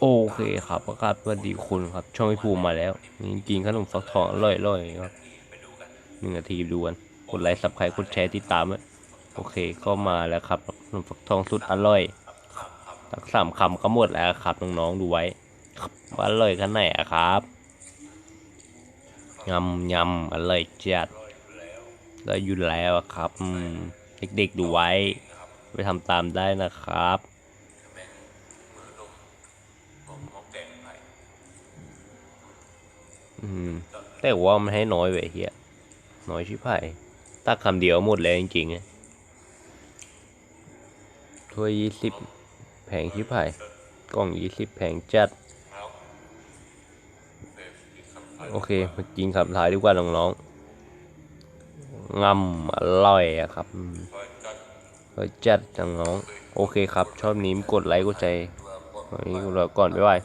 โอเคครับประกาศสวัสดีคุณครับ ช่องพี่ภูมิมาแล้วนี่กินขนมฟักทองอร่อยๆครับหนึ่งนาทีดูกันกดไลค์สับใครกดแชร์ติดตามโอเคก็มาแล้วครับขนมฟักทองสุดอร่อยตักสามคำก็หมดแล้วครับน้องๆดูไว้ว่าอร่อยขนาดไหนครับยำยำอร่อยจัดแล้วอยู่แล้วครับเด็กๆดูไว้ ไปทำตามได้นะครับ อืม แต่ว่ามันให้น้อยเว้ยเฮียน้อยชิบหายตักคำเดียวหมดแล้วจริงๆอะถ้วยยี่สิบแพงชิบหายกล่องยี่สิบแพงจัด โอเคมากินคำท้ายดีกว่าน้องๆงำอร่อยอะครับอืมอร่อยจัดน้องๆโอเคครับ ชอบนี้กดไลค์กดใจวันนี้เราก่อน บ๊ายบาย